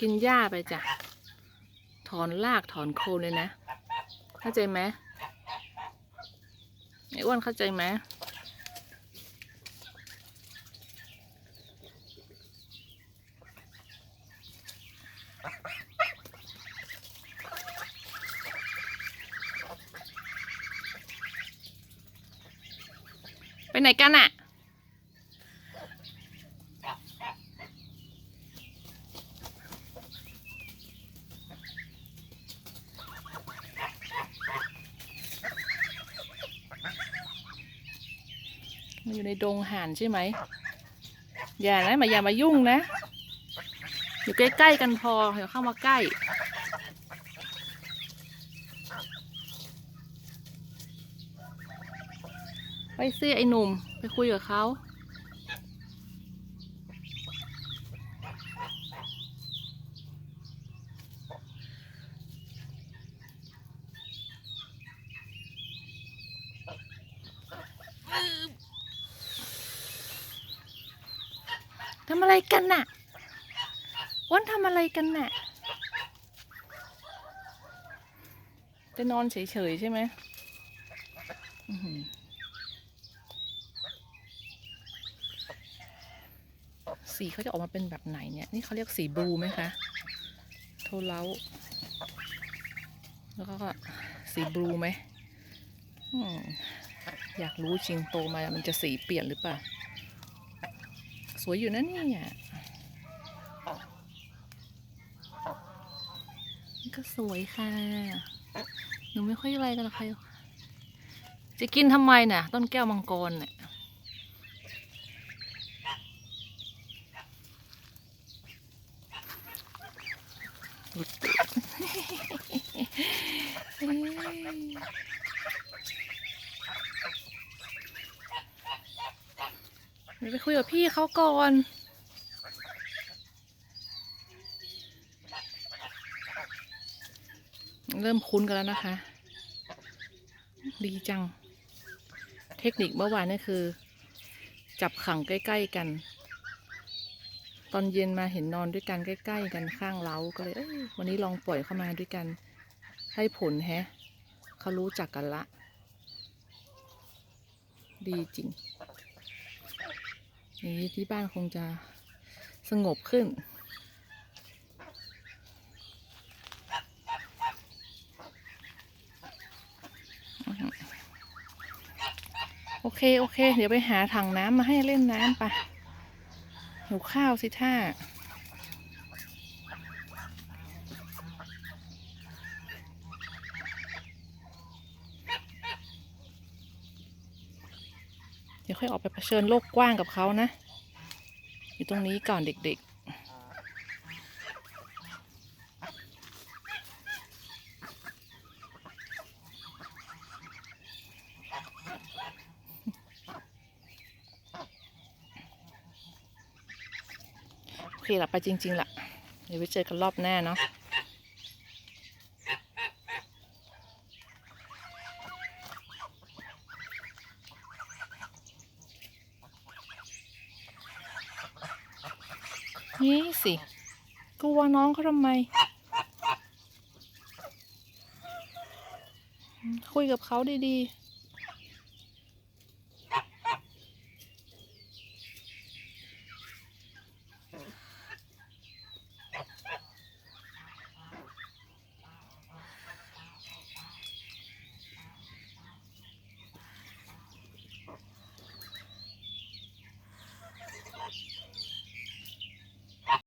กินหญ้าไปจ้ะ ถอนรากถอนโคนเลยนะ เข้าใจไหมไอ้อ้วนเข้าใจไหมไปไหนกันอะ มาอยู่ในดงห่านใช่ไหม อย่านะมาอย่ามายุ่งนะ อยู่ใกล้ๆกันพออย่าเข้ามาใกล้ ไปสิไอ้หนุ่ม ไปคุยกับเขา ทำอะไรกันน่ะอ้วันทำอะไรกันน่ะ จะนอนเฉยๆใช่ไหมสีเขาจะออกมาเป็นแบบไหนเนี่ย นี่เขาเรียกสีบลูไหมคะ โทเล้า แล้วก็สีบลูไหมอืมอยากรู้จริงโตมา มันจะสีเปลี่ยนหรือเปล่า สวยอยู่นะเนี่ยนี่ก็สวยค่ะ หนูไม่ค่อยอะไรกันหรอกใครจะกินทำไมน่ะ ต้นแก้วมังกรเนี่ยหลุดตูด เดี๋ยวไปคุยกับพี่เขาก่อน เริ่มคุ้นกันแล้วนะคะ ดีจัง เทคนิคเมื่อวานนี่คือ จับขังใกล้ ๆ กัน ตอนเย็นมาเห็นนอนด้วยกันใกล้ ๆ กันข้างเล้าก็เลยเอ้ยวันนี้ลองปล่อยเข้ามาด้วยกัน ให้ผลแฮะเขารู้จักกันละ ดีจริง อย่างนี้ที่บ้านคงจะสงบขึ้น โอเค โอเค เดี๋ยวไปหาถังน้ำมาให้เล่นน้ำไปะหิวข้าวสิท่า ดี๋ยวค่อยออกไปเผชิญโลกกว้างกับเขานะ อยู่ตรงนี้ก่อนเด็กๆ โอเคละไปจริง ๆละเดี๋ยวไปเจอกันรอบหน้าเนาะ นี่สิกลัวน้องเขาทำไม คุยกับเขาดีๆ